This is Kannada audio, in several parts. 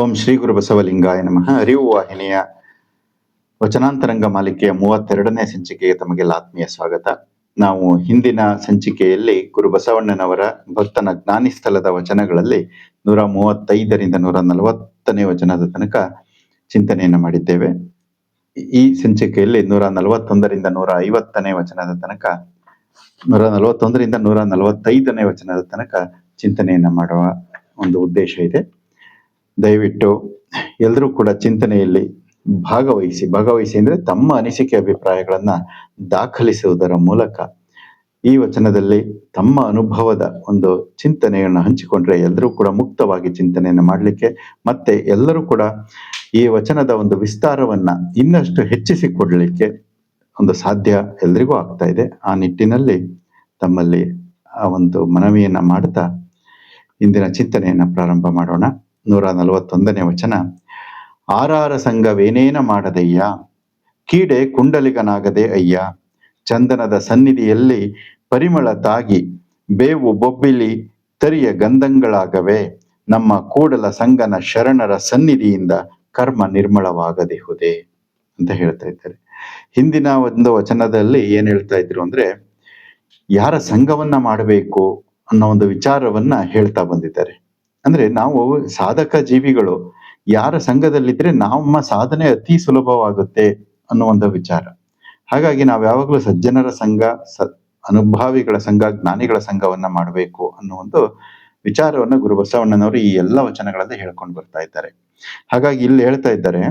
ಓಂ ಶ್ರೀ ಗುರು ಬಸವಲಿಂಗಾಯ ನಮಃ. ಅರಿವು ವಾಹಿನಿಯ ವಚನಾಂತರಂಗ ಮಾಲಿಕೆಯ ಮೂವತ್ತೆರಡನೇ ಸಂಚಿಕೆಗೆ ತಮಗೆಲ್ಲ ಆತ್ಮೀಯ ಸ್ವಾಗತ. ನಾವು ಹಿಂದಿನ ಸಂಚಿಕೆಯಲ್ಲಿ ಗುರು ಬಸವಣ್ಣನವರ ಭಕ್ತನ ಜ್ಞಾನಿ ಸ್ಥಳದ ವಚನಗಳಲ್ಲಿ ನೂರ ಮೂವತ್ತೈದರಿಂದ ನೂರ ನಲವತ್ತನೇ ವಚನದ ತನಕ ಚಿಂತನೆಯನ್ನು ಮಾಡಿದ್ದೇವೆ. ಈ ಸಂಚಿಕೆಯಲ್ಲಿ ನೂರ ನಲವತ್ತೊಂದರಿಂದ ನೂರ ಐವತ್ತನೇ ವಚನದ ತನಕ, ನೂರ ನಲವತ್ತೊಂದರಿಂದ ನೂರ ನಲವತ್ತೈದನೇ ವಚನದ ತನಕ ಚಿಂತನೆಯನ್ನು ಮಾಡುವ ಒಂದು ಉದ್ದೇಶ ಇದೆ. ದಯವಿಟ್ಟು ಎಲ್ಲರೂ ಕೂಡ ಚಿಂತನೆಯಲ್ಲಿ ಭಾಗವಹಿಸಿ ಭಾಗವಹಿಸಿ ಅಂದರೆ ತಮ್ಮ ಅನಿಸಿಕೆ ಅಭಿಪ್ರಾಯಗಳನ್ನು ದಾಖಲಿಸುವುದರ ಮೂಲಕ ಈ ವಚನದಲ್ಲಿ ತಮ್ಮ ಅನುಭವದ ಒಂದು ಚಿಂತನೆಯನ್ನು ಹಂಚಿಕೊಂಡ್ರೆ ಎಲ್ಲರೂ ಕೂಡ ಮುಕ್ತವಾಗಿ ಚಿಂತನೆಯನ್ನು ಮಾಡಲಿಕ್ಕೆ ಮತ್ತೆ ಎಲ್ಲರೂ ಕೂಡ ಈ ವಚನದ ಒಂದು ವಿಸ್ತಾರವನ್ನ ಇನ್ನಷ್ಟು ಹೆಚ್ಚಿಸಿಕೊಡಲಿಕ್ಕೆ ಒಂದು ಸಾಧ್ಯ ಎಲ್ರಿಗೂ ಆಗ್ತಾ ಇದೆ. ಆ ನಿಟ್ಟಿನಲ್ಲಿ ತಮ್ಮಲ್ಲಿ ಆ ಒಂದು ಮನವಿಯನ್ನು ಮಾಡ್ತಾ ಇಂದಿನ ಚಿಂತನೆಯನ್ನ ಪ್ರಾರಂಭ ಮಾಡೋಣ. ನೂರ ನಲವತ್ತೊಂದನೇ ವಚನ. ಆರಾರ ಸಂಘವೇನೇನ ಮಾಡದಯ್ಯ? ಕೀಡೆ ಕುಂಡಲಿಗನಾಗದೆ ಅಯ್ಯ? ಚಂದನದ ಸನ್ನಿಧಿಯಲ್ಲಿ ಪರಿಮಳ ತಾಗಿ ಬೇವು ಬೊಬ್ಬಿಲಿ ತರಿಯ ಗಂಧಂಗಳಾಗವೆ. ನಮ್ಮ ಕೂಡಲ ಸಂಗನ ಶರಣರ ಸನ್ನಿಧಿಯಿಂದ ಕರ್ಮ ನಿರ್ಮಳವಾಗದಿಹುದೇ ಅಂತ ಹೇಳ್ತಾ ಇದ್ದಾರೆ. ಹಿಂದಿನ ಒಂದು ವಚನದಲ್ಲಿ ಏನ್ ಹೇಳ್ತಾ ಇದ್ರು ಅಂದ್ರೆ, ಯಾರ ಸಂಘವನ್ನ ಮಾಡಬೇಕು ಅನ್ನೋ ಒಂದು ವಿಚಾರವನ್ನ ಹೇಳ್ತಾ ಬಂದಿದ್ದಾರೆ. ಅಂದ್ರೆ ನಾವು ಸಾಧಕ ಜೀವಿಗಳು. ಯಾರ ಸಂಘದಲ್ಲಿದ್ರೆ ನಮ್ಮ ಸಾಧನೆ ಅತಿ ಸುಲಭವಾಗುತ್ತೆ ಅನ್ನೋ ಒಂದು ವಿಚಾರ. ಹಾಗಾಗಿ ನಾವು ಯಾವಾಗಲೂ ಸಜ್ಜನರ ಸಂಘ ಅನುಭಾವಿಗಳ ಸಂಘ, ಜ್ಞಾನಿಗಳ ಸಂಘವನ್ನ ಮಾಡಬೇಕು ಅನ್ನೋ ಒಂದು ವಿಚಾರವನ್ನ ಗುರು ಬಸವಣ್ಣನವರು ಈ ಎಲ್ಲ ವಚನಗಳಲ್ಲಿ ಹೇಳ್ಕೊಂಡು ಬರ್ತಾ ಇದ್ದಾರೆ. ಹಾಗಾಗಿ ಇಲ್ಲಿ ಹೇಳ್ತಾ ಇದ್ದಾರೆ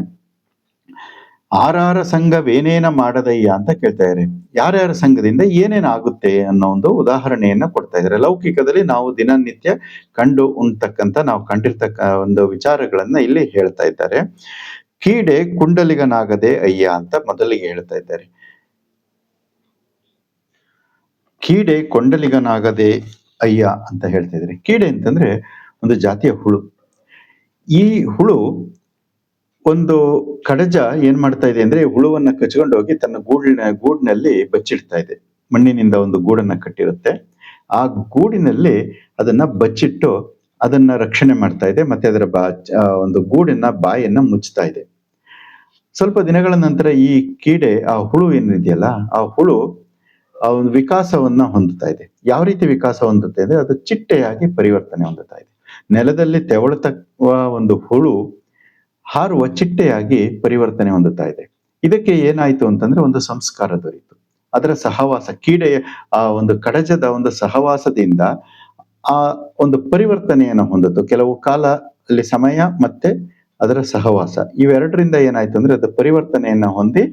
ಆರಾರ ಸಂಘವೇನೇನ ಮಾಡದಯ್ಯ ಅಂತ ಕೇಳ್ತಾ ಇದ್ದಾರೆ. ಯಾರ್ಯಾರ ಸಂಘದಿಂದ ಏನೇನಾಗುತ್ತೆ ಅನ್ನೋ ಒಂದು ಉದಾಹರಣೆಯನ್ನ ಕೊಡ್ತಾ ಇದ್ದಾರೆ. ಲೌಕಿಕದಲ್ಲಿ ನಾವು ದಿನನಿತ್ಯ ಕಂಡು ಉಣ್ತಕ್ಕಂತ ನಾವು ಕಂಡಿರ್ತಕ್ಕ ಒಂದು ವಿಚಾರಗಳನ್ನ ಇಲ್ಲಿ ಹೇಳ್ತಾ ಇದ್ದಾರೆ. ಕೀಡೆ ಕುಂಡಲಿಗನಾಗದೆ ಅಯ್ಯ ಅಂತ ಮೊದಲಿಗೆ ಹೇಳ್ತಾ ಇದ್ದಾರೆ. ಕೀಡೆ ಕೊಂಡಲಿಗನಾಗದೆ ಅಯ್ಯ ಅಂತ ಹೇಳ್ತಾ ಇದ್ದಾರೆ. ಕೀಡೆ ಅಂತಂದ್ರೆ ಒಂದು ಜಾತಿಯ ಹುಳು. ಈ ಹುಳು ಒಂದು ಕಡಜ ಏನ್ ಮಾಡ್ತಾ ಇದೆ ಅಂದ್ರೆ ಹುಳುವನ್ನ ಕಚ್ಕೊಂಡು ಹೋಗಿ ತನ್ನ ಗೂಡಿನ, ಗೂಡಿನಲ್ಲಿ ಬಚ್ಚಿಡ್ತಾ ಇದೆ. ಮಣ್ಣಿನಿಂದ ಒಂದು ಗೂಡನ್ನ ಕಟ್ಟಿರುತ್ತೆ. ಆ ಗೂಡಿನಲ್ಲಿ ಅದನ್ನ ಬಚ್ಚಿಟ್ಟು ಅದನ್ನ ರಕ್ಷಣೆ ಮಾಡ್ತಾ ಇದೆ, ಮತ್ತೆ ಅದರ ಬಾ ಒಂದು ಗೂಡಿನ ಬಾಯನ್ನ ಮುಚ್ಚುತ್ತಾ ಇದೆ. ಸ್ವಲ್ಪ ದಿನಗಳ ನಂತರ ಈ ಕೀಡೆ, ಆ ಹುಳು ಏನಿದೆಯಲ್ಲ, ಆ ಹುಳು ಆ ಒಂದು ವಿಕಾಸವನ್ನ ಹೊಂದುತ್ತಾ ಇದೆ. ಯಾವ ರೀತಿ ವಿಕಾಸ ಹೊಂದುತ್ತೆ ಅಂದ್ರೆ ಅದು ಚಿಟ್ಟೆಯಾಗಿ ಪರಿವರ್ತನೆ ಹೊಂದುತ್ತಾ ಇದೆ. ನೆಲದಲ್ಲಿ ತೆವಳತಕ್ಕ ಒಂದು ಹುಳು ಹಾರುವ ಚಿಟ್ಟೆಯಾಗಿ ಪರಿವರ್ತನೆ ಹೊಂದುತ್ತಾ ಇದೆ. ಇದಕ್ಕೆ ಏನಾಯ್ತು ಅಂತಂದ್ರೆ ಒಂದು ಸಂಸ್ಕಾರ ದೊರೆಯಿತು ಅದರ ಸಹವಾಸ, ಕೀಡೆಯ, ಆ ಒಂದು ಕಡಜದ ಒಂದು ಸಹವಾಸದಿಂದ ಆ ಒಂದು ಪರಿವರ್ತನೆಯನ್ನು ಹೊಂದಿತು ಕೆಲವು ಕಾಲ ಅಲ್ಲಿ ಸಮಯ ಮತ್ತೆ ಅದರ ಸಹವಾಸ. ಇವೆರಡರಿಂದ ಏನಾಯ್ತು ಅಂದ್ರೆ ಅದು ಪರಿವರ್ತನೆಯನ್ನ ಹೊಂದಿ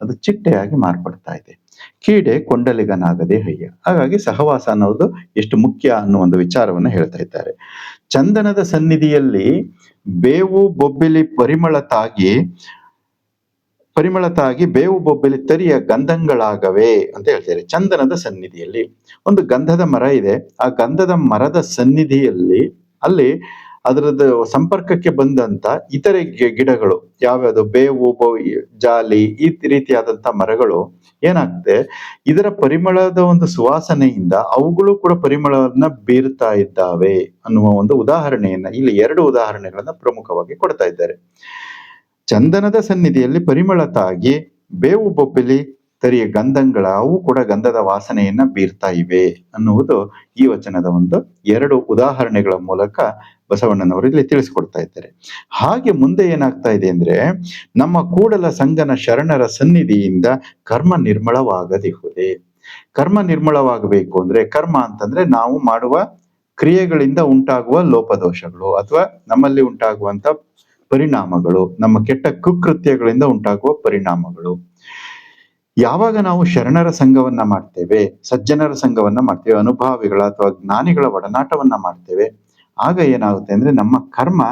ಅದು ಚಿಟ್ಟೆಯಾಗಿ ಮಾರ್ಪಡ್ತಾ ಇದೆ. ಕೀಡೆ ಕೊಂಡಲಿಗನಾಗದೆ ಹಯ್ಯ. ಹಾಗಾಗಿ ಸಹವಾಸ ಅನ್ನೋದು ಎಷ್ಟು ಮುಖ್ಯ ಅನ್ನೋ ಒಂದು ವಿಚಾರವನ್ನು ಹೇಳ್ತಾ ಇದ್ದಾರೆ. ಚಂದನದ ಸನ್ನಿಧಿಯಲ್ಲಿ ಬೇವು ಬೊಬ್ಬಿಲಿ ಪರಿಮಳ ತಾಗಿ ಪರಿಮಳ ತಾಗಿ ಬೇವು ಬೊಬ್ಬಿಲಿ ತರಿಯ ಗಂಧಗಳಾಗವೆ ಅಂತ ಹೇಳ್ತಾರೆ ಚಂದನದ ಸನ್ನಿಧಿಯಲ್ಲಿ. ಒಂದು ಗಂಧದ ಮರ ಇದೆ. ಆ ಗಂಧದ ಮರದ ಸನ್ನಿಧಿಯಲ್ಲಿ ಅಲ್ಲಿ ಅದರದ್ದು ಸಂಪರ್ಕಕ್ಕೆ ಬಂದಂತ ಇತರೆ ಗಿಡಗಳು, ಯಾವ್ಯಾವುದು ಬೇವು ಜಾಲಿ, ಈ ರೀತಿಯಾದಂತ ಮರಗಳು ಏನಾಗುತ್ತೆ ಇದರ ಪರಿಮಳದ ಒಂದು ಸುವಾಸನೆಯಿಂದ ಅವುಗಳು ಕೂಡ ಪರಿಮಳವನ್ನ ಬೀರ್ತಾ ಇದ್ದಾವೆ ಅನ್ನುವ ಒಂದು ಉದಾಹರಣೆಯನ್ನ ಇಲ್ಲಿ ಎರಡು ಉದಾಹರಣೆಗಳನ್ನ ಪ್ರಮುಖವಾಗಿ ಕೊಡ್ತಾ ಇದ್ದಾರೆ. ಚಂದನದ ಸನ್ನಿಧಿಯಲ್ಲಿ ಪರಿಮಳ ತಾಗಿ, ಬೇವು ಬೊಬ್ಬಿಲಿ, ತರಿಯ ಗಂಧಗಳ ಅವು ಕೂಡ ಗಂಧದ ವಾಸನೆಯನ್ನ ಬೀರ್ತಾ ಇವೆ ಅನ್ನುವುದು ಈ ವಚನದ ಒಂದು ಎರಡು ಉದಾಹರಣೆಗಳ ಮೂಲಕ ಬಸವಣ್ಣನವರು ಇಲ್ಲಿ ತಿಳಿಸಿಕೊಡ್ತಾ ಇದ್ದಾರೆ. ಹಾಗೆ ಮುಂದೆ ಏನಾಗ್ತಾ ಇದೆ ಅಂದ್ರೆ ನಮ್ಮ ಕೂಡಲ ಸಂಗನ ಶರಣರ ಸನ್ನಿಧಿಯಿಂದ ಕರ್ಮ ನಿರ್ಮಳವಾಗದಿಹುದೇ ಕರ್ಮ ನಿರ್ಮಳವಾಗಬೇಕು ಅಂದ್ರೆ ಕರ್ಮ ಅಂತಂದ್ರೆ ನಾವು ಮಾಡುವ ಕ್ರಿಯೆಗಳಿಂದ ಉಂಟಾಗುವ ಲೋಪದೋಷಗಳು ಅಥವಾ ನಮ್ಮಲ್ಲಿ ಉಂಟಾಗುವಂತ ಪರಿಣಾಮಗಳು, ನಮ್ಮ ಕೆಟ್ಟ ಕುಕೃತ್ಯಗಳಿಂದ ಉಂಟಾಗುವ ಪರಿಣಾಮಗಳು. ಯಾವಾಗ ನಾವು ಶರಣರ ಸಂಘವನ್ನ ಮಾಡ್ತೇವೆ, ಸಜ್ಜನರ ಸಂಘವನ್ನ ಮಾಡ್ತೇವೆ, ಅನುಭಾವಿಗಳ ಅಥವಾ ಜ್ಞಾನಿಗಳ ಒಡನಾಟವನ್ನ ಮಾಡ್ತೇವೆ ಆಗ ಏನಾಗುತ್ತೆ ಅಂದ್ರೆ ನಮ್ಮ ಕರ್ಮ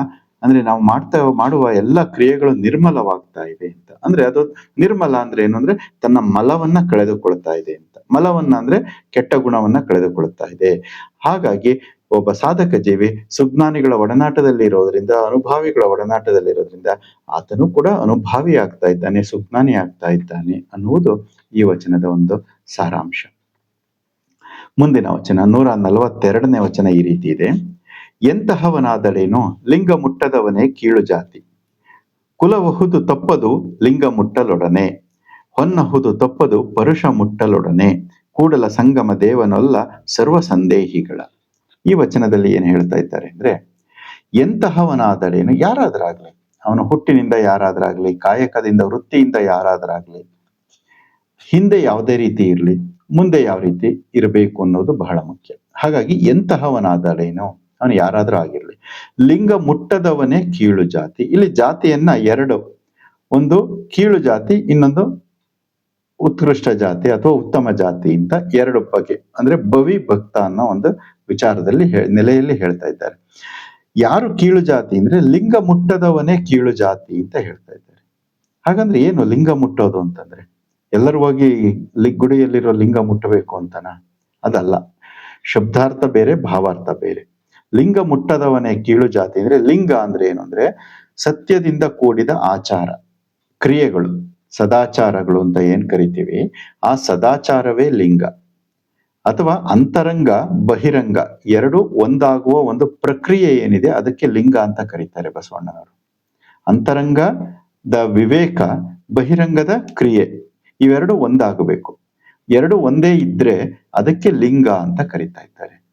ಅಂದ್ರೆ ನಾವು ಮಾಡ್ತಾ, ಮಾಡುವ ಎಲ್ಲ ಕ್ರಿಯೆಗಳು ನಿರ್ಮಲವಾಗ್ತಾ ಇದೆ ಅಂತ. ಅಂದ್ರೆ ಅದು ನಿರ್ಮಲ ಅಂದ್ರೆ ಏನು ಅಂದ್ರೆ ತನ್ನ ಮಲವನ್ನ ಕಳೆದುಕೊಳ್ತಾ ಇದೆ ಅಂತ. ಮಲವನ್ನ ಅಂದ್ರೆ ಕೆಟ್ಟ ಗುಣವನ್ನ ಕಳೆದುಕೊಳ್ತಾ ಇದೆ. ಹಾಗಾಗಿ ಒಬ್ಬ ಸಾಧಕ ಜೀವಿ ಸುಜ್ಞಾನಿಗಳ ಒಡನಾಟದಲ್ಲಿ ಇರೋದ್ರಿಂದ, ಅನುಭಾವಿಗಳ ಒಡನಾಟದಲ್ಲಿ ಇರೋದ್ರಿಂದ ಆತನು ಕೂಡ ಅನುಭಾವಿ ಆಗ್ತಾ ಇದ್ದಾನೆ, ಸುಜ್ಞಾನಿ ಆಗ್ತಾ ಇದ್ದಾನೆ ಅನ್ನುವುದು ಈ ವಚನದ ಒಂದು ಸಾರಾಂಶ. ಮುಂದಿನ ವಚನ ನೂರ ನಲವತ್ತೆರಡನೇ ವಚನ ಈ ರೀತಿ ಇದೆ. ಎಂತಹವನಾದಡೇನು ಲಿಂಗ ಮುಟ್ಟದವನೇ ಕೀಳು ಜಾತಿ. ಕುಲವಹುದು ತಪ್ಪದು ಲಿಂಗ ಮುಟ್ಟಲೊಡನೆ ಹೊನ್ನಹುದು ತಪ್ಪದು ಪರುಷ ಮುಟ್ಟಲೊಡನೆ ಕೂಡಲ ಸಂಗಮ ದೇವನೊಲ್ಲ ಸರ್ವ ಸಂದೇಹಿಗಳ ಈ ವಚನದಲ್ಲಿ ಏನು ಹೇಳ್ತಾ ಇದ್ದಾರೆ ಅಂದ್ರೆ, ಎಂತಹವನಾದಳೇನು ಯಾರಾದ್ರಾಗ್ಲಿ, ಅವನು ಹುಟ್ಟಿನಿಂದ ಯಾರಾದ್ರಾಗ್ಲಿ, ಕಾಯಕದಿಂದ ವೃತ್ತಿಯಿಂದ ಯಾರಾದ್ರಾಗ್ಲಿ, ಹಿಂದೆ ಯಾವುದೇ ರೀತಿ ಇರಲಿ, ಮುಂದೆ ಯಾವ ರೀತಿ ಇರಬೇಕು ಅನ್ನೋದು ಬಹಳ ಮುಖ್ಯ. ಹಾಗಾಗಿ ಎಂತಹವನಾದಡೇನು ಅವನು ಯಾರಾದ್ರೂ ಆಗಿರ್ಲಿ. ಲಿಂಗ ಮುಟ್ಟದವನೇ ಕೀಳು ಜಾತಿ. ಇಲ್ಲಿ ಜಾತಿಯನ್ನ ಎರಡು. ಒಂದು ಕೀಳು ಜಾತಿ, ಇನ್ನೊಂದು ಉತ್ಕೃಷ್ಟ ಜಾತಿ ಅಥವಾ ಉತ್ತಮ ಜಾತಿ ಅಂತ ಎರಡು ಬಗೆ. ಅಂದ್ರೆ ಭವಿ ಭಕ್ತ ಅನ್ನೋ ಒಂದು ವಿಚಾರದಲ್ಲಿ ನೆಲೆಯಲ್ಲಿ ಹೇಳ್ತಾ ಇದ್ದಾರೆ. ಯಾರು ಕೀಳು ಜಾತಿ ಅಂದ್ರೆ ಲಿಂಗ ಮುಟ್ಟದವನೇ ಕೀಳು ಜಾತಿ ಅಂತ ಹೇಳ್ತಾ ಇದ್ದಾರೆ. ಹಾಗಂದ್ರೆ ಏನು ಲಿಂಗ ಮುಟ್ಟೋದು ಅಂತಂದ್ರೆ? ಎಲ್ಲರೂ ಹೋಗಿ ಲಿ- ಗುಡಿಯಲ್ಲಿರೋ ಲಿಂಗ ಮುಟ್ಟಬೇಕು ಅಂತನಾ? ಅದಲ್ಲ. ಶಬ್ದಾರ್ಥ ಬೇರೆ, ಭಾವಾರ್ಥ ಬೇರೆ. ಲಿಂಗ ಮುಟ್ಟದವನೇ ಕೀಳು ಜಾತಿ ಅಂದ್ರೆ ಲಿಂಗ ಅಂದ್ರೆ ಏನು ಅಂದ್ರೆ ಸತ್ಯದಿಂದ ಕೂಡಿದ ಆಚಾರ, ಕ್ರಿಯೆಗಳು, ಸದಾಚಾರಗಳು ಅಂತ ಏನ್ ಕರಿತೀವಿ? ಆ ಸದಾಚಾರವೇ ಲಿಂಗ ಅಥವಾ ಅಂತರಂಗ, ಬಹಿರಂಗ ಎರಡು ಒಂದಾಗುವ ಒಂದು ಪ್ರಕ್ರಿಯೆ ಏನಿದೆ ಅದಕ್ಕೆ ಲಿಂಗ ಅಂತ ಕರೀತಾರೆ ಬಸವಣ್ಣನವರು. ದ ವಿವೇಕ, ಬಹಿರಂಗದ ಕ್ರಿಯೆ ಇವೆರಡು ಒಂದಾಗಬೇಕು. ಎರಡು ಒಂದೇ ಇದ್ರೆ ಅದಕ್ಕೆ ಲಿಂಗ ಅಂತ ಕರಿತಾ ಇದ್ದಾರೆ.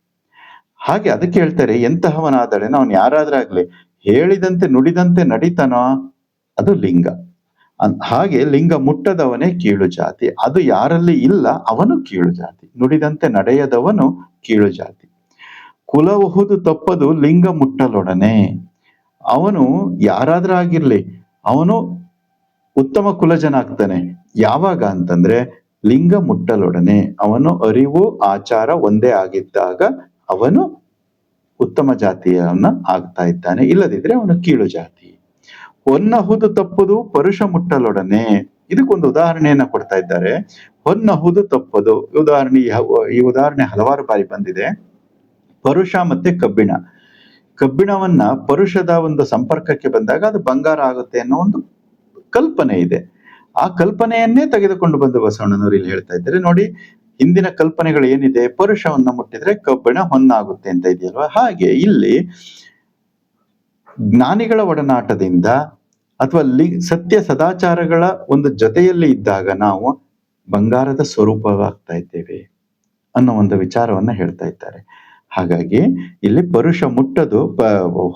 ಹಾಗೆ ಅದಕ್ಕೆ ಹೇಳ್ತಾರೆ ಎಂತಹವನಾದಳೆ ಅವನು ಯಾರಾದ್ರಾಗ್ಲಿ ಹೇಳಿದಂತೆ ನುಡಿದಂತೆ ನಡೀತಾನೋ? ಅದು ಲಿಂಗ. ಹಾಗೆ ಲಿಂಗ ಮುಟ್ಟದವನೇ ಕೀಳು ಜಾತಿ. ಅದು ಯಾರಲ್ಲಿ ಇಲ್ಲ, ಅವನು ಕೀಳು ಜಾತಿ. ನುಡಿದಂತೆ ನಡೆಯದವನು ಕೀಳು ಜಾತಿ. ಕುಲಬಹುದು ತಪ್ಪದು ಲಿಂಗ ಮುಟ್ಟಲೊಡನೆ. ಅವನು ಯಾರಾದ್ರೂ ಆಗಿರ್ಲಿ ಅವನು ಉತ್ತಮ ಕುಲಜನ ಆಗ್ತಾನೆ ಯಾವಾಗ ಅಂತಂದ್ರೆ, ಲಿಂಗ ಮುಟ್ಟಲೊಡನೆ. ಅವನು ಅರಿವು, ಆಚಾರ ಒಂದೇ ಆಗಿದ್ದಾಗ ಅವನು ಉತ್ತಮ ಜಾತಿಯವನ್ನ ಆಗ್ತಾ ಇದ್ದಾನೆ. ಇಲ್ಲದಿದ್ರೆ ಅವನು ಕೀಳು ಜಾತಿ. ಹೊನ್ನಹುದು ತಪ್ಪುದು ಪರುಷ ಮುಟ್ಟಲೊಡನೆ. ಇದಕ್ಕೊಂದು ಉದಾಹರಣೆಯನ್ನ ಕೊಡ್ತಾ ಇದ್ದಾರೆ. ಹೊನ್ನಹುದು ತಪ್ಪದು ಉದಾಹರಣೆ ಈ ಉದಾಹರಣೆ ಹಲವಾರು ಬಾರಿ ಬಂದಿದೆ. ಪರುಷ ಮತ್ತೆ ಕಬ್ಬಿಣ. ಕಬ್ಬಿಣವನ್ನ ಪರುಷದ ಒಂದು ಸಂಪರ್ಕಕ್ಕೆ ಬಂದಾಗ ಅದು ಬಂಗಾರ ಆಗುತ್ತೆ ಅನ್ನೋ ಒಂದು ಕಲ್ಪನೆ ಇದೆ. ಆ ಕಲ್ಪನೆಯನ್ನೇ ತೆಗೆದುಕೊಂಡು ಬಂದು ಬಸವಣ್ಣನವರು ಇಲ್ಲಿ ಹೇಳ್ತಾ ಇದ್ದಾರೆ. ನೋಡಿ ಹಿಂದಿನ ಕಲ್ಪನೆಗಳು ಏನಿದೆ? ಪರುಷವನ್ನ ಮುಟ್ಟಿದ್ರೆ ಕಬ್ಬಿಣ ಹೊನ್ನಾಗುತ್ತೆ ಅಂತ ಇದೆಯಲ್ವಾ? ಹಾಗೆ ಇಲ್ಲಿ ಜ್ಞಾನಿಗಳ ಒಡನಾಟದಿಂದ ಅಥವಾ ಲಿ ಸತ್ಯ ಸದಾಚಾರಗಳ ಒಂದು ಜೊತೆಯಲ್ಲಿ ಇದ್ದಾಗ ನಾವು ಬಂಗಾರದ ಸ್ವರೂಪವಾಗ್ತಾ ಇದ್ದೇವೆ ಅನ್ನೋ ಒಂದು ವಿಚಾರವನ್ನ ಹೇಳ್ತಾ ಇದ್ದಾರೆ. ಹಾಗಾಗಿ ಇಲ್ಲಿ ಪರುಷ ಮುಟ್ಟದು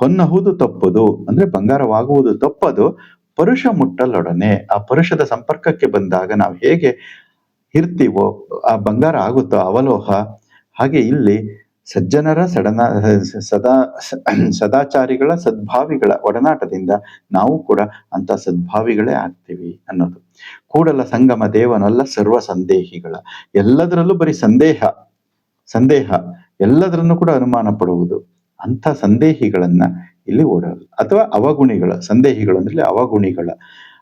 ಹೊನ್ನಹುದು ತಪ್ಪದು, ಅಂದ್ರೆ ಬಂಗಾರವಾಗುವುದು ತಪ್ಪದು ಪರುಷ ಮುಟ್ಟಲೊಡನೆ ಆ ಪರುಷದ ಸಂಪರ್ಕಕ್ಕೆ ಬಂದಾಗ ನಾವು ಹೇಗೆ ಇರ್ತೀವೋ ಆ ಬಂಗಾರ ಆಗುತ್ತೋ ಅವಲೋಹ? ಹಾಗೆ ಇಲ್ಲಿ ಸಜ್ಜನರ ಸಡನ, ಸದಾ, ಸದಾಚಾರಿಗಳ ಸದ್ಭಾವಿಗಳ ಒಡನಾಟದಿಂದ ನಾವು ಕೂಡ ಅಂತ ಸದ್ಭಾವಿಗಳೇ ಆಗ್ತೀವಿ ಅನ್ನೋದು. ಕೂಡಲ ಸಂಗಮ ದೇವನಲ್ಲ ಸರ್ವ ಸಂದೇಹಿಗಳ. ಎಲ್ಲದರಲ್ಲೂ ಬರೀ ಸಂದೇಹ ಸಂದೇಹ ಎಲ್ಲದರನ್ನು ಕೂಡ ಅನುಮಾನ ಪಡುವುದು. ಅಂಥ ಸಂದೇಹಿಗಳನ್ನ ಇಲ್ಲಿ ಓಡಲ್ಲ ಅಥವಾ ಅವಗುಣಿಗಳ, ಸಂದೇಹಿಗಳು ಅಂದ್ರೆ ಅವಗುಣಿಗಳ.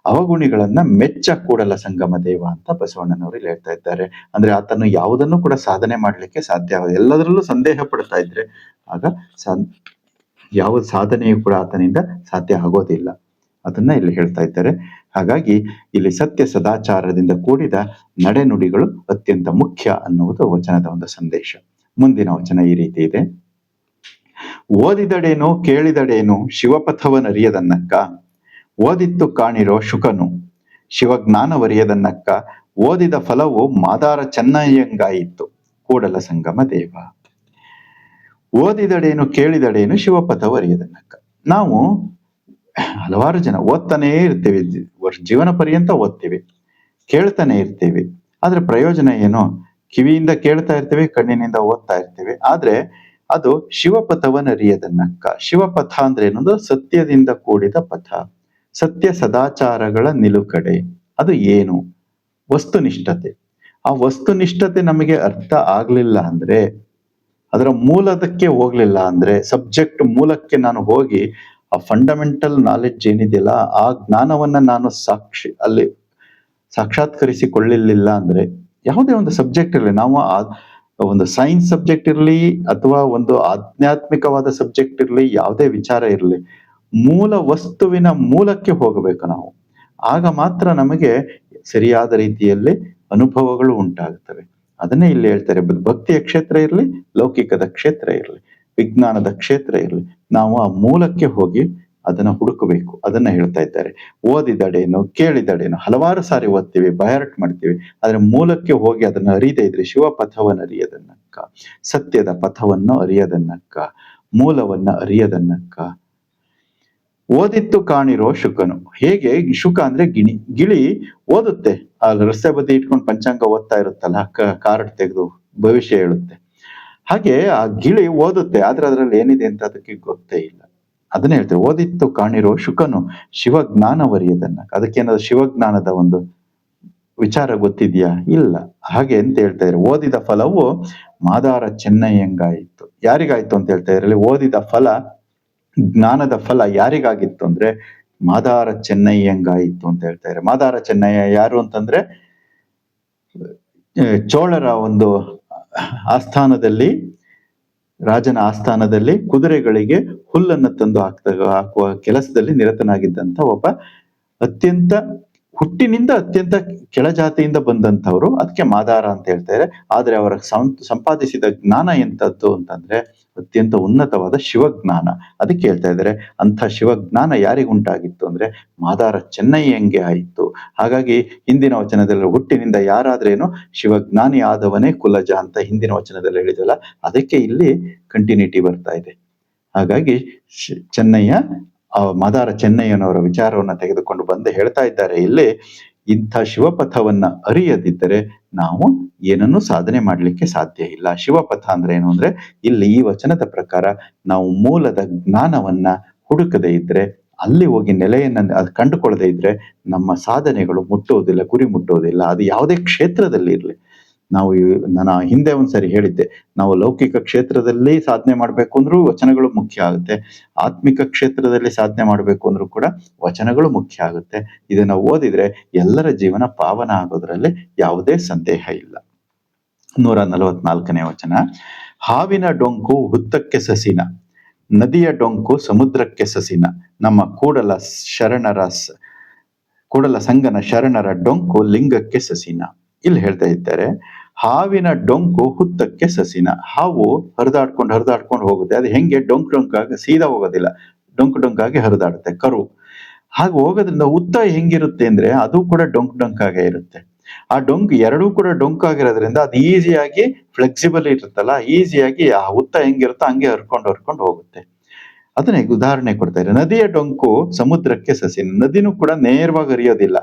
ಅವಗುಣಿಗಳನ್ನ ಮೆಚ್ಚ ಕೂಡಲ ಸಂಗಮ ದೇವ ಅಂತ ಬಸವಣ್ಣನವರು ಇಲ್ಲಿ ಹೇಳ್ತಾ ಇದ್ದಾರೆ. ಅಂದ್ರೆ ಆತನು ಯಾವುದನ್ನು ಕೂಡ ಸಾಧನೆ ಮಾಡ್ಲಿಕ್ಕೆ ಸಾಧ್ಯ ಎಲ್ಲದರಲ್ಲೂ ಸಂದೇಹ ಪಡ್ತಾ ಇದ್ರೆ ಆಗ ಯಾವ ಸಾಧನೆಯೂ ಕೂಡ ಆತನಿಂದ ಸಾಧ್ಯ ಆಗೋದಿಲ್ಲ. ಅದನ್ನ ಇಲ್ಲಿ ಹೇಳ್ತಾ ಇದ್ದಾರೆ. ಹಾಗಾಗಿ ಇಲ್ಲಿ ಸತ್ಯ ಸದಾಚಾರದಿಂದ ಕೂಡಿದ ನಡೆನುಡಿಗಳು ಅತ್ಯಂತ ಮುಖ್ಯ ಅನ್ನುವುದು ವಚನದ ಒಂದು ಸಂದೇಶ. ಮುಂದಿನ ವಚನ ಈ ರೀತಿ ಇದೆ. ಓದಿದಡೇನು ಕೇಳಿದಡೇನು ಶಿವಪಥವನರಿಯದನ್ನಕ್ಕ ಓದಿತ್ತು ಕಾಣಿರೋ ಶುಕನು. ಶಿವಜ್ಞಾನವರಿಯದನ್ನಕ್ಕ ಓದಿದ ಫಲವು ಮಾದಾರ ಚೆನ್ನಯ್ಯಂಗಾಯಿತು. ಕೂಡಲ ಸಂಗಮ ದೇವ. ಓದಿದಡೇನು ಕೇಳಿದಡೇನು ಶಿವಪಥವರಿಯದನ್ನಕ್ಕ ನಾವು ಹಲವಾರು ಜನ ಓದ್ತಾನೇ ಇರ್ತೇವೆ. ಜೀವನ ಪರ್ಯಂತ ಓದ್ತೇವೆ. ಕೇಳ್ತಾನೆ ಇರ್ತೇವೆ. ಆದ್ರೆ ಪ್ರಯೋಜನ ಏನು? ಕಿವಿಯಿಂದ ಕೇಳ್ತಾ ಇರ್ತೇವೆ, ಕಣ್ಣಿನಿಂದ ಓದ್ತಾ ಇರ್ತೇವೆ. ಆದ್ರೆ ಅದು ಶಿವಪಥವನರಿಯದನ್ನಕ್ಕ ಶಿವಪಥ ಅಂದ್ರೆ ಏನಂದ್ರೆ ಸತ್ಯದಿಂದ ಕೂಡಿದ ಪಥ. ಸತ್ಯ ಸದಾಚಾರಗಳ ನಿಲುಕಡೆ ಅದು ಏನು? ವಸ್ತುನಿಷ್ಠತೆ. ಆ ವಸ್ತುನಿಷ್ಠತೆ ನಮಗೆ ಅರ್ಥ ಆಗ್ಲಿಲ್ಲ ಅಂದ್ರೆ, ಅದರ ಮೂಲದಕ್ಕೆ ಹೋಗ್ಲಿಲ್ಲ ಅಂದ್ರೆ, ಸಬ್ಜೆಕ್ಟ್ ಮೂಲಕ್ಕೆ ನಾನು ಹೋಗಿ ಆ ಫಂಡಮೆಂಟಲ್ ನಾಲೆಡ್ಜ್ ಏನಿದೆಯಲ್ಲ, ಆ ಜ್ಞಾನವನ್ನ ನಾನು ಸಾಕ್ಷಿ, ಅಲ್ಲಿ ಸಾಕ್ಷಾತ್ಕರಿಸಿಕೊಳ್ಳಲಿಲ್ಲ ಅಂದ್ರೆ, ಯಾವುದೇ ಒಂದು ಸಬ್ಜೆಕ್ಟ್ ಇರಲಿ, ನಾವು ಒಂದು ಸೈನ್ಸ್ ಸಬ್ಜೆಕ್ಟ್ ಇರಲಿ, ಅಥವಾ ಒಂದು ಆಧ್ಯಾತ್ಮಿಕವಾದ ಸಬ್ಜೆಕ್ಟ್ ಇರಲಿ, ಯಾವುದೇ ವಿಚಾರ ಇರಲಿ ಮೂಲ ವಸ್ತುವಿನ ಮೂಲಕ್ಕೆ ಹೋಗಬೇಕು ನಾವು. ಆಗ ಮಾತ್ರ ನಮಗೆ ಸರಿಯಾದ ರೀತಿಯಲ್ಲಿ ಅನುಭವಗಳು ಉಂಟಾಗುತ್ತವೆ. ಅದನ್ನೇ ಇಲ್ಲಿ ಹೇಳ್ತಾರೆ ಭಕ್ತಿಯ ಕ್ಷೇತ್ರ ಇರಲಿ, ಲೌಕಿಕದ ಕ್ಷೇತ್ರ ಇರಲಿ, ವಿಜ್ಞಾನದ ಕ್ಷೇತ್ರ ಇರಲಿ. ನಾವು ಆ ಮೂಲಕ್ಕೆ ಹೋಗಿ ಅದನ್ನ ಹುಡುಕಬೇಕು. ಅದನ್ನ ಹೇಳ್ತಾ ಇದ್ದಾರೆ. ಓದಿದಡೇನು, ಕೇಳಿದಡೇನು, ಹಲವಾರು ಸಾರಿ ಓದ್ತೀವಿ, ಬಯರ್ಟ್ ಮಾಡ್ತೀವಿ. ಆದ್ರೆ ಮೂಲಕ್ಕೆ ಹೋಗಿ ಅದನ್ನ ಅರಿಯದೇ ಇದ್ರೆ ಶಿವ ಪಥವನ್ನು ಅರಿಯದನ್ನಕ್ಕ ಸತ್ಯದ ಪಥವನ್ನು ಅರಿಯದನ್ನಕ್ಕ ಮೂಲವನ್ನ ಅರಿಯದನ್ನಕ್ಕ ಓದಿತ್ತು ಕಾಣಿರೋ ಶುಕನು. ಹೇಗೆ? ಶುಕ ಅಂದ್ರೆ ಗಿಣಿ. ಗಿಳಿ ಓದುತ್ತೆ. ಆ ರಸ್ತೆ ಬದಿ ಇಟ್ಕೊಂಡು ಪಂಚಾಂಗ ಓದ್ತಾ ಇರುತ್ತಲ್ಲ ಕಾರ್ಡ್ ತೆಗೆದು ಭವಿಷ್ಯ ಹೇಳುತ್ತೆ. ಹಾಗೆ ಆ ಗಿಳಿ ಓದುತ್ತೆ, ಆದ್ರೆ ಅದ್ರಲ್ಲಿ ಏನಿದೆ ಅಂತ ಅದಕ್ಕೆ ಗೊತ್ತೇ ಇಲ್ಲ. ಅದನ್ನ ಹೇಳ್ತೇವೆ, ಓದಿತ್ತು ಕಾಣಿರೋ ಶುಕನು ಶಿವಜ್ಞಾನವರಿಯದನ್ನ ಅದಕ್ಕೇನಾದ್ರು ಶಿವಜ್ಞಾನದ ಒಂದು ವಿಚಾರ ಗೊತ್ತಿದ್ಯಾ? ಇಲ್ಲ. ಹಾಗೆ ಅಂತ ಹೇಳ್ತಾ ಇದ್ರೆ ಓದಿದ ಫಲವು ಮಾದಾರ ಚೆನ್ನಯ್ಯಂಗಾಯಿತು ಯಾರಿಗಾಯ್ತು ಅಂತ ಹೇಳ್ತಾ ಇದ್ರಲ್ಲಿ ಓದಿದ ಫಲ ಜ್ಞಾನದ ಫಲ ಯಾರಿಗಾಗಿತ್ತು ಅಂದ್ರೆ ಮಾದಾರ ಚೆನ್ನಯ್ಯಂಗಾಯಿತು ಅಂತ ಹೇಳ್ತಾರೆ ಮಾದಾರ ಚೆನ್ನಯ್ಯ ಯಾರು ಅಂತಂದ್ರೆ ಚೋಳರ ಒಂದು ಆಸ್ಥಾನದಲ್ಲಿ, ರಾಜನ ಆಸ್ಥಾನದಲ್ಲಿ ಕುದುರೆಗಳಿಗೆ ಹುಲ್ಲನ್ನು ತಂದು ಹಾಕ್ತ, ಹಾಕುವ ಕೆಲಸದಲ್ಲಿ ನಿರತನಾಗಿದ್ದಂತ ಒಬ್ಬ ಅತ್ಯಂತ ಹುಟ್ಟಿನಿಂದ ಅತ್ಯಂತ ಕೆಳಜಾತಿಯಿಂದ ಬಂದಂಥವ್ರು, ಅದಕ್ಕೆ ಮಾದಾರ ಅಂತ ಹೇಳ್ತಾರೆ ಆದರೆ ಅವರ ಸಂ- ಸಂಪಾದಿಸಿದ ಜ್ಞಾನ ಎಂಥದ್ದು ಅಂತಂದ್ರೆ ಅತ್ಯಂತ ಉನ್ನತವಾದ ಶಿವಜ್ಞಾನ. ಅದಕ್ಕೆ ಹೇಳ್ತಾ ಇದ್ದಾರೆ ಅಂಥ ಶಿವಜ್ಞಾನ ಯಾರಿಗುಂಟಾಗಿತ್ತು ಅಂದ್ರೆ ಮಾದಾರ ಚೆನ್ನೈ ಹೆಂಗೆ ಆಯಿತು. ಹಾಗಾಗಿ ಹಿಂದಿನ ವಚನದಲ್ಲಿ ಹುಟ್ಟಿನಿಂದ ಯಾರಾದ್ರೇನು ಶಿವಜ್ಞಾನಿ ಆದವನೇ ಕುಲಜ ಅಂತ ಹಿಂದಿನ ವಚನದಲ್ಲಿ ಹೇಳಿದಲ್ಲ ಅದಕ್ಕೆ ಇಲ್ಲಿ ಕಂಟಿನ್ಯೂಟಿ ಬರ್ತಾ ಇದೆ. ಹಾಗಾಗಿ ಚೆನ್ನಯ್ಯ ಮಾದಾರ ಚೆನ್ನಯ್ಯನವರ ವಿಚಾರವನ್ನ ತೆಗೆದುಕೊಂಡು ಬಂದು ಹೇಳ್ತಾ ಇದ್ದಾರೆ. ಇಲ್ಲಿ ಇಂಥ ಶಿವಪಥವನ್ನ ಅರಿಯದಿದ್ದರೆ ನಾವು ಏನನ್ನು ಸಾಧನೆ ಮಾಡಲಿಕ್ಕೆ ಸಾಧ್ಯ ಇಲ್ಲ. ಶಿವಪಥ ಅಂದ್ರೆ ಏನು ಅಂದ್ರೆ ಇಲ್ಲಿ ಈ ವಚನದ ಪ್ರಕಾರ ನಾವು ಮೂಲದ ಜ್ಞಾನವನ್ನ ಹುಡುಕದೇ ಇದ್ರೆ, ಅಲ್ಲಿ ಹೋಗಿ ನೆಲೆಯನ್ನ ಅದು ಕಂಡುಕೊಳ್ಳದೆ ಇದ್ರೆ ನಮ್ಮ ಸಾಧನೆಗಳು ಮುಟ್ಟುವುದಿಲ್ಲ ಗುರಿ ಮುಟ್ಟೋದಿಲ್ಲ. ಅದು ಯಾವುದೇ ಕ್ಷೇತ್ರದಲ್ಲಿ ಇರಲಿ. ನಾವು ನಾನು ಹಿಂದೆ ಒಂದ್ಸರಿ ಹೇಳಿದ್ದೆ, ನಾವು ಲೌಕಿಕ ಕ್ಷೇತ್ರದಲ್ಲಿ ಸಾಧನೆ ಮಾಡ್ಬೇಕು ಅಂದ್ರೂ ವಚನಗಳು ಮುಖ್ಯ ಆಗುತ್ತೆ. ಆತ್ಮಿಕ ಕ್ಷೇತ್ರದಲ್ಲಿ ಸಾಧನೆ ಮಾಡ್ಬೇಕು ಅಂದ್ರೂ ಕೂಡ ವಚನಗಳು ಮುಖ್ಯ ಆಗುತ್ತೆ. ಇದನ್ನ ಓದಿದ್ರೆ ಎಲ್ಲರ ಜೀವನ ಪಾವನ ಆಗೋದ್ರಲ್ಲಿ ಯಾವುದೇ ಸಂದೇಹ ಇಲ್ಲ. ನೂರ ನಲವತ್ನಾಲ್ಕನೇ ವಚನ. ಹಾವಿನ ಡೊಂಕು ಹುತ್ತಕ್ಕೆ ಸಸಿನ, ನದಿಯ ಡೊಂಕು ಸಮುದ್ರಕ್ಕೆ ಸಸಿನ, ನಮ್ಮ ಕೂಡಲ ಶರಣರ ಕೂಡಲ ಸಂಗನ ಶರಣರ ಡೊಂಕು ಲಿಂಗಕ್ಕೆ ಸಸಿನ. ಇಲ್ಲಿ ಹೇಳ್ತಾ ಇದ್ದಾರೆ, ಹಾವಿನ ಡೊಂಕು ಹುತ್ತಕ್ಕೆ ಸಸಿನ. ಹಾವು ಹರಿದಾಡ್ಕೊಂಡು ಹರಿದಾಡ್ಕೊಂಡು ಹೋಗುತ್ತೆ. ಅದು ಹೆಂಗೆ ಡೊಂಕ್ ಡೊಂಕಾಗಿ ಸೀದಾ ಹೋಗೋದಿಲ್ಲ. ಡೊಂಕ್ ಡೊಂಕಾಗಿ ಹರಿದಾಡುತ್ತೆ, ಕರು. ಹಾಗೆ ಹೋಗೋದ್ರಿಂದ ಹುತ್ತ ಹೆಂಗಿರುತ್ತೆ ಅಂದ್ರೆ ಅದು ಕೂಡ ಡೊಂಕ್ ಡೊಂಕಾಗೆ ಇರುತ್ತೆ. ಆ ಡೊಂಕ್ ಎರಡೂ ಕೂಡ ಡೊಂಕ್ ಆಗಿರೋದ್ರಿಂದ ಅದು ಈಸಿಯಾಗಿ ಫ್ಲೆಕ್ಸಿಬಲ್ ಇರುತ್ತಲ್ಲ, ಈಸಿಯಾಗಿ ಆ ಹುತ್ತ ಹೆಂಗಿರುತ್ತೋ ಹಂಗೆ ಹರ್ಕೊಂಡು ಹರ್ಕೊಂಡು ಹೋಗುತ್ತೆ. ಅದನ್ನ ಉದಾಹರಣೆ ಇದ್ದಾರೆ. ನದಿಯ ಡೊಂಕು ಸಮುದ್ರಕ್ಕೆ ಸಸಿ ನದಿನೂ ಕೂಡ ನೇರವಾಗಿ ಹರಿಯೋದಿಲ್ಲ.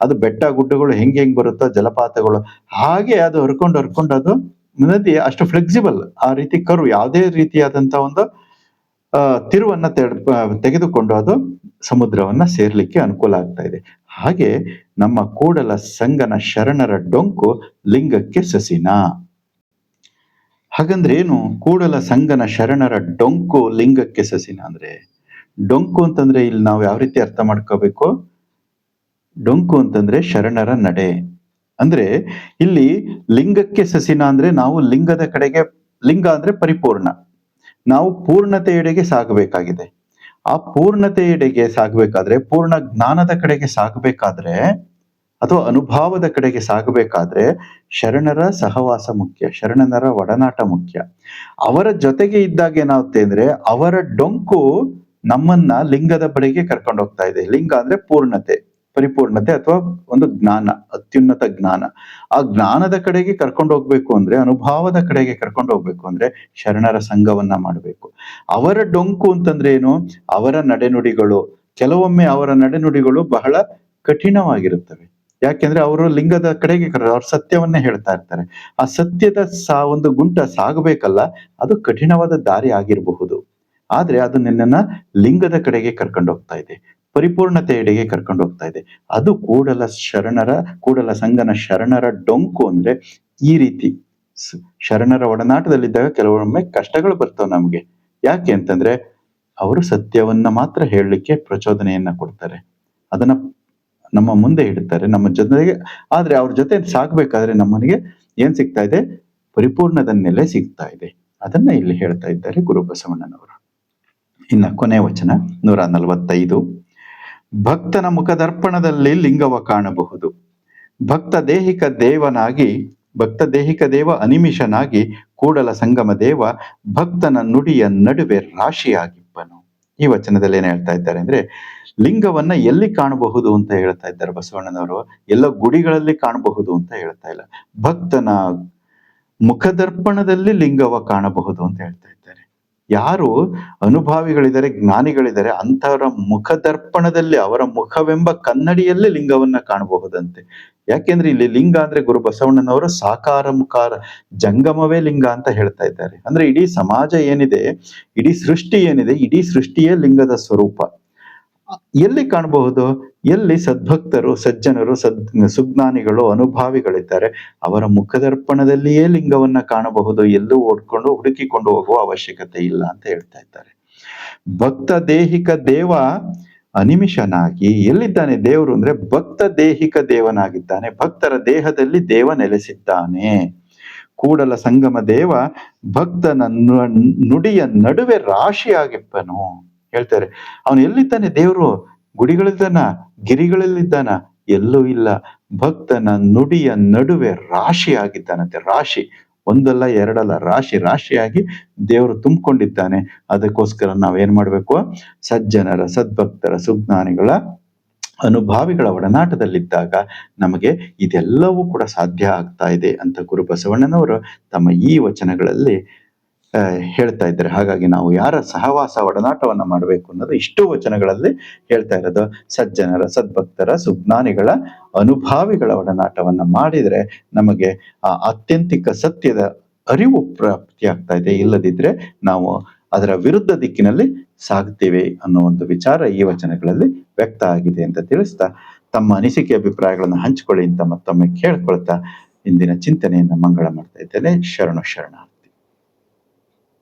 ಅದು ಬೆಟ್ಟ ಗುಡ್ಡಗಳು ಹೆಂಗ್ ಹೆಂಗ್ ಬರುತ್ತೋ, ಜಲಪಾತಗಳು, ಹಾಗೆ ಅದು ಹರ್ಕೊಂಡು ಹರ್ಕೊಂಡು ಅದು ನದಿ ಅಷ್ಟು ಫ್ಲೆಕ್ಸಿಬಲ್ ಆ ರೀತಿ ಕರು ಯಾವುದೇ ರೀತಿಯಾದಂತ ಒಂದು ತಿರುವನ್ನ ತೆಗೆದುಕೊಂಡು ಅದು ಸಮುದ್ರವನ್ನ ಸೇರ್ಲಿಕ್ಕೆ ಅನುಕೂಲ ಆಗ್ತಾ ಇದೆ. ಹಾಗೆ ನಮ್ಮ ಕೂಡಲ ಸಂಗನ ಶರಣರ ಡೊಂಕು ಲಿಂಗಕ್ಕೆ ಸಸಿನ. ಹಾಗಂದ್ರೆ ಏನು? ಕೂಡಲ ಸಂಗನ ಶರಣರ ಡೊಂಕು ಲಿಂಗಕ್ಕೆ ಸಸಿನ ಅಂದ್ರೆ? ಡೊಂಕು ಅಂತಂದ್ರೆ ಇಲ್ಲಿ ನಾವು ಯಾವ ರೀತಿ ಅರ್ಥ ಮಾಡ್ಕೋಬೇಕು? ಡೊಂಕು ಅಂತಂದ್ರೆ ಶರಣರ ನಡೆ. ಅಂದ್ರೆ ಇಲ್ಲಿ ಲಿಂಗಕ್ಕೆ ಸಸಿನ ಅಂದ್ರೆ ನಾವು ಲಿಂಗದ ಕಡೆಗೆ, ಲಿಂಗ ಅಂದ್ರೆ ಪರಿಪೂರ್ಣ. ನಾವು ಪೂರ್ಣತೆಯೆಡೆಗೆ ಸಾಗಬೇಕಾಗಿದೆ. ಆ ಪೂರ್ಣತೆಯೆಡೆಗೆ ಸಾಗಬೇಕಾದ್ರೆ, ಪೂರ್ಣ ಜ್ಞಾನದ ಕಡೆಗೆ ಸಾಗಬೇಕಾದ್ರೆ, ಅಥವಾ ಅನುಭಾವದ ಕಡೆಗೆ ಸಾಗಬೇಕಾದ್ರೆ ಶರಣರ ಸಹವಾಸ ಮುಖ್ಯ, ಶರಣನರ ಒಡನಾಟ ಮುಖ್ಯ. ಅವರ ಜೊತೆಗೆ ಇದ್ದಾಗ ಏನಾಗುತ್ತೆ ಅಂದ್ರೆ ಅವರ ಡೊಂಕು ನಮ್ಮನ್ನ ಲಿಂಗದ ಬಳಿಗೆ ಕರ್ಕೊಂಡು ಹೋಗ್ತಾ ಇದೆ. ಲಿಂಗ ಅಂದ್ರೆ ಪೂರ್ಣತೆ. ಪರಿಪೂರ್ಣತೆ ಅಥವಾ ಒಂದು ಜ್ಞಾನ, ಅತ್ಯುನ್ನತ ಜ್ಞಾನ. ಆ ಜ್ಞಾನದ ಕಡೆಗೆ ಕರ್ಕೊಂಡು ಹೋಗ್ಬೇಕು ಅಂದ್ರೆ, ಅನುಭಾವದ ಕಡೆಗೆ ಕರ್ಕೊಂಡು ಹೋಗ್ಬೇಕು ಅಂದ್ರೆ ಶರಣರ ಸಂಘವನ್ನ ಮಾಡಬೇಕು. ಅವರ ಡೊಂಕು ಅಂತಂದ್ರೆ ಏನು? ಅವರ ನಡೆನುಡಿಗಳು. ಕೆಲವೊಮ್ಮೆ ಅವರ ನಡೆನುಡಿಗಳು ಬಹಳ ಕಠಿಣವಾಗಿರುತ್ತವೆ. ಯಾಕೆಂದ್ರೆ ಅವರು ಲಿಂಗದ ಕಡೆಗೆ ಅವ್ರ ಸತ್ಯವನ್ನೇ ಹೇಳ್ತಾ ಇರ್ತಾರೆ. ಆ ಸತ್ಯದ ಸಾ, ಒಂದು ಗುಂಟ ಸಾಗಬೇಕಲ್ಲ, ಅದು ಕಠಿಣವಾದ ದಾರಿ ಆಗಿರಬಹುದು. ಆದ್ರೆ ಅದು ನಿನ್ನನ್ನ ಲಿಂಗದ ಕಡೆಗೆ ಕರ್ಕೊಂಡು ಹೋಗ್ತಾ ಇದೆ. ಪರಿಪೂರ್ಣತೆಯೆಡೆಗೆ ಕರ್ಕೊಂಡು ಹೋಗ್ತಾ ಇದೆ. ಅದು ಕೂಡಲ ಶರಣರ, ಕೂಡಲ ಸಂಗನ ಶರಣರ ಡೊಂಕು ಅಂದ್ರೆ ಈ ರೀತಿ. ಶರಣರ ಒಡನಾಟದಲ್ಲಿದ್ದಾಗ ಕೆಲವೊಮ್ಮೆ ಕಷ್ಟಗಳು ಬರ್ತವೆ ನಮ್ಗೆ. ಯಾಕೆ ಅಂತಂದ್ರೆ ಅವರು ಸತ್ಯವನ್ನ ಮಾತ್ರ ಹೇಳಲಿಕ್ಕೆ ಪ್ರಚೋದನೆಯನ್ನ ಕೊಡ್ತಾರೆ. ಅದನ್ನ ನಮ್ಮ ಮುಂದೆ ಇಡ್ತಾರೆ, ನಮ್ಮ ಜೊತೆಗೆ, ಆದ್ರೆ ಅವ್ರ ಜೊತೆ ಸಾಕ್ಬೇಕಾದ್ರೆ ನಮ್ಮನಿಗೆ ಏನ್ ಸಿಗ್ತಾ ಇದೆ? ಪರಿಪೂರ್ಣದ ನೆಲೆ ಸಿಗ್ತಾ ಇದೆ. ಅದನ್ನ ಇಲ್ಲಿ ಹೇಳ್ತಾ ಇದ್ದಾರೆ ಗುರುಬಸವಣ್ಣನವರು ಇನ್ನ ಕೊನೆ ವಚನ, ನೂರ ನಲವತ್ತೈದು. ಭಕ್ತನ ಮುಖದರ್ಪಣದಲ್ಲಿ ಲಿಂಗವ ಕಾಣಬಹುದು. ಭಕ್ತ ದೇಹಿಕ ದೇವನಾಗಿ, ಭಕ್ತ ದೇಹಿಕ ದೇವ ಅನಿಮಿಷನಾಗಿ ಕೂಡಲ ಸಂಗಮ ದೇವ ಭಕ್ತನ ನುಡಿಯ ನಡುವೆ ರಾಶಿಯಾಗಿಪ್ಪನು. ಈ ವಚನದಲ್ಲಿ ಏನು ಹೇಳ್ತಾ ಇದ್ದಾರೆ ಅಂದ್ರೆ, ಲಿಂಗವನ್ನ ಎಲ್ಲಿ ಕಾಣಬಹುದು ಅಂತ ಹೇಳ್ತಾ ಇದ್ದಾರೆ ಬಸವಣ್ಣನವರು. ಎಲ್ಲ ಗುಡಿಗಳಲ್ಲಿ ಕಾಣಬಹುದು ಅಂತ ಹೇಳ್ತಾ ಇಲ್ಲ. ಭಕ್ತನ ಮುಖದರ್ಪಣದಲ್ಲಿ ಲಿಂಗವ ಕಾಣಬಹುದು ಅಂತ ಹೇಳ್ತಾ ಇದ್ದಾರೆ. ಯಾರು ಅನುಭಾವಿಗಳಿದ್ದಾರೆ, ಜ್ಞಾನಿಗಳಿದ್ದಾರೆ ಅಂತವರ ಮುಖದರ್ಪಣದಲ್ಲಿ, ಅವರ ಮುಖವೆಂಬ ಕನ್ನಡಿಯಲ್ಲೇ ಲಿಂಗವನ್ನ ಕಾಣಬಹುದಂತೆ. ಯಾಕೆಂದ್ರೆ ಇಲ್ಲಿ ಲಿಂಗ ಅಂದ್ರೆ ಗುರು ಬಸವಣ್ಣನವರು ಸಾಕಾರ ಮುಖಾರ ಜಂಗಮವೇ ಲಿಂಗ ಅಂತ ಹೇಳ್ತಾ ಇದ್ದಾರೆ. ಅಂದ್ರೆ ಇಡೀ ಸಮಾಜ ಏನಿದೆ, ಇಡೀ ಸೃಷ್ಟಿ ಏನಿದೆ, ಇಡೀ ಸೃಷ್ಟಿಯೇ ಲಿಂಗದ ಸ್ವರೂಪ. ಎಲ್ಲಿ ಕಾಣಬಹುದು? ಎಲ್ಲಿ ಸದ್ಭಕ್ತರು, ಸಜ್ಜನರು, ಸದ್, ಸುಜ್ಞಾನಿಗಳು, ಅನುಭಾವಿಗಳಿದ್ದಾರೆ, ಅವರ ಮುಖದರ್ಪಣದಲ್ಲಿಯೇ ಲಿಂಗವನ್ನ ಕಾಣಬಹುದು, ಎಲ್ಲೂ ಓಡ್ಕೊಂಡು, ಹುಡುಕಿಕೊಂಡು ಹೋಗುವ ಅವಶ್ಯಕತೆ ಇಲ್ಲ ಅಂತ ಹೇಳ್ತಾ ಇದ್ದಾರೆ. ಭಕ್ತ ದೇಹಿಕ ದೇವ ಅನಿಮಿಷನಾಗಿ ಎಲ್ಲಿದ್ದಾನೆ ದೇವರು ಅಂದ್ರೆ ಭಕ್ತ ದೇಹಿಕ ದೇವನಾಗಿದ್ದಾನೆ, ಭಕ್ತರ ದೇಹದಲ್ಲಿ ದೇವ ನೆಲೆಸಿದ್ದಾನೆ. ಕೂಡಲ ಸಂಗಮ ದೇವ ಭಕ್ತನ ನುಡಿಯ ನಡುವೆ ರಾಶಿಯಾಗಿಪ್ಪನು. ಹೇಳ್ತಾರೆ, ಅವನು ಎಲ್ಲಿದ್ದಾನೆ ದೇವರು? ಗುಡಿಗಳಲ್ಲಿದ್ದಾನ ಗಿರಿಗಳಲ್ಲಿದ್ದಾನ? ಎಲ್ಲೂ ಇಲ್ಲ. ಭಕ್ತನ ನುಡಿಯ ನಡುವೆ ರಾಶಿಯಾಗಿದ್ದಾನಂತೆ ರಾಶಿ. ಒಂದಲ್ಲ, ಎರಡಲ್ಲ, ರಾಶಿ, ರಾಶಿಯಾಗಿ ದೇವರು ತುಂಬಿಕೊಂಡಿದ್ದಾನೆ. ಅದಕ್ಕೋಸ್ಕರ ನಾವೇನ್ ಮಾಡ್ಬೇಕು? ಸಜ್ಜನರ, ಸದ್ಭಕ್ತರ, ಸುಜ್ಞಾನಿಗಳ ಅನುಭಾವಿಗಳ ಒಡನಾಟದಲ್ಲಿದ್ದಾಗ ನಮಗೆ ಇದೆಲ್ಲವೂ ಕೂಡ ಸಾಧ್ಯ ಆಗ್ತಾ ಇದೆ, ಅಂತ ಗುರು ಬಸವಣ್ಣನವರು ತಮ್ಮ ಈ ವಚನಗಳಲ್ಲಿ ಹೇಳ್ತಾ ಇದ್ದಾರೆ. ಹಾಗಾಗಿ ನಾವು ಯಾರ ಸಹವಾಸ ಒಡನಾಟವನ್ನ ಮಾಡಬೇಕು ಅನ್ನೋದು ಇಷ್ಟು ವಚನಗಳಲ್ಲಿ ಹೇಳ್ತಾ ಇರೋದು. ಸಜ್ಜನರ, ಸದ್ಭಕ್ತರ, ಸುಜ್ಞಾನಿಗಳ, ಅನುಭಾವಿಗಳ ಒಡನಾಟವನ್ನ ಮಾಡಿದ್ರೆ ನಮಗೆ ಆ ಆತ್ಯಂತಿಕ ಸತ್ಯದ ಅರಿವು ಪ್ರಾಪ್ತಿ ಆಗ್ತಾ ಇದೆ. ಇಲ್ಲದಿದ್ರೆ ನಾವು ಅದರ ವಿರುದ್ಧ ದಿಕ್ಕಿನಲ್ಲಿ ಸಾಗ್ತೇವೆ ಅನ್ನೋ ಒಂದು ವಿಚಾರ ಈ ವಚನಗಳಲ್ಲಿ ವ್ಯಕ್ತ ಆಗಿದೆ ಅಂತ ತಿಳಿಸ್ತಾ, ತಮ್ಮ ಅನಿಸಿಕೆ ಅಭಿಪ್ರಾಯಗಳನ್ನು ಹಂಚಿಕೊಳ್ಳಿ ಅಂತ ಮತ್ತೊಮ್ಮೆ ಕೇಳ್ಕೊಳ್ತಾ ಇಂದಿನ ಚಿಂತನೆಯನ್ನ ಮಂಗಳ ಮಾಡ್ತಾ ಇದ್ದೇನೆ. ಶರಣು ಶರಣ